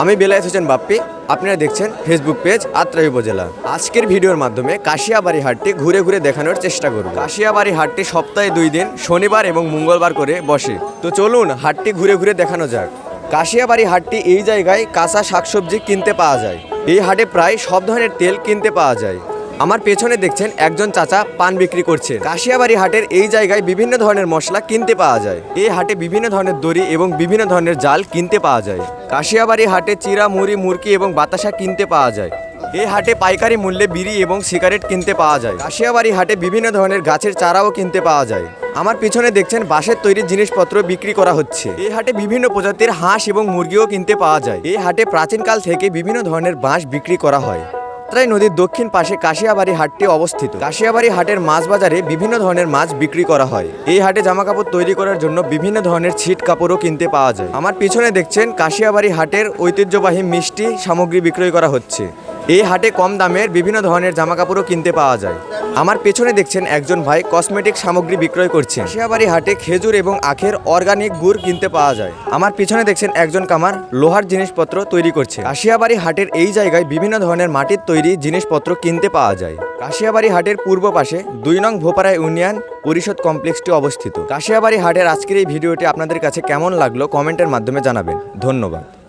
আমি বেলায়েত হোসেন বাপ্পি, আপনারা দেখছেন ফেসবুক পেজ আত্রাই উপজেলা। আজকের ভিডিওর মাধ্যমে কাশিয়াবাড়ি হাটটি ঘুরে ঘুরে দেখানোর চেষ্টা করব। কাশিয়াবাড়ি হাটটি সপ্তাহে দুই দিন, শনিবার এবং মঙ্গলবার করে বসে। তো চলুন হাটটি ঘুরে ঘুরে দেখানো যাক। কাশিয়াবাড়ি হাটটি এই জায়গায় কাঁচা শাকসবজি কিনতে পাওয়া যায়। এই হাটে প্রায় সব ধরনের তেল কিনতে পাওয়া যায়। আমার পেছনে দেখছেন একজন চাচা পান বিক্রি করছে। কাশিয়াবাড়ি হাটের এই জায়গায় বিভিন্ন ধরনের মশলা কিনতে পাওয়া যায়। এই হাটে বিভিন্ন ধরনের দড়ি এবং বিভিন্ন ধরনের জাল কিনতে পাওয়া যায়। কাশিয়াবাড়ি হাটে চিরা, মুড়ি, মুরকি এবং বাতাসা কিনতে পাওয়া যায়। এই হাটে পাইকারি মূল্যে বিড়ি এবং সিগারেট কিনতে পাওয়া যায়। কাশিয়াবাড়ি হাটে বিভিন্ন ধরনের গাছের চারাও কিনতে পাওয়া যায়। আমার পিছনে দেখছেন বাঁশের তৈরি জিনিসপত্র বিক্রি করা হচ্ছে। এই হাটে বিভিন্ন প্রজাতির হাঁস এবং মুরগিও কিনতে পাওয়া যায়। এই হাটে প্রাচীনকাল থেকে বিভিন্ন ধরনের বাঁশ বিক্রি করা হয়। সাঁতরাই নদীর দক্ষিণ পাশে কাশিয়াবাড়ি হাটটি অবস্থিত। কাশিয়াবাড়ি হাটের মাছ বাজারে বিভিন্ন ধরনের মাছ বিক্রি করা হয়। এই হাটে জামা কাপড় তৈরি করার জন্য বিভিন্ন ধরনের ছিট কাপড়ও কিনতে পাওয়া যায়। আমার পিছনে দেখছেন কাশিয়াবাড়ি হাটের ঐতিহ্যবাহী মিষ্টি সামগ্রী বিক্রয় করা হচ্ছে। এই হাটে কম দামের বিভিন্ন ধরনের জামা কাপড়ও কিনতে পাওয়া যায়। আমার পেছনে দেখছেন একজন ভাই কসমেটিক সামগ্রী বিক্রয় করছেন। শিয়াবাড়ি হাটে খেজুর এবং আখের অর্গানিক গুড় কিনতে পাওয়া যায়। আমার পিছনে দেখছেন একজন কামার, লোহার জিনিসপত্র তৈরি করছে। কাশিয়াবাড়ি হাটের এই জায়গায় বিভিন্ন ধরনের মাটির তৈরি জিনিসপত্র কিনতে পাওয়া যায়। কাশিয়াবাড়ি হাটের পূর্ব পাশে দুই নং ভোপারা ইউনিয়ন পরিষদ কমপ্লেক্সটি অবস্থিত। কাশিয়াবাড়ি হাটের আজকের এই ভিডিওটি আপনাদের কাছে কেমন লাগল কমেন্টের মাধ্যমে জানাবেন। ধন্যবাদ।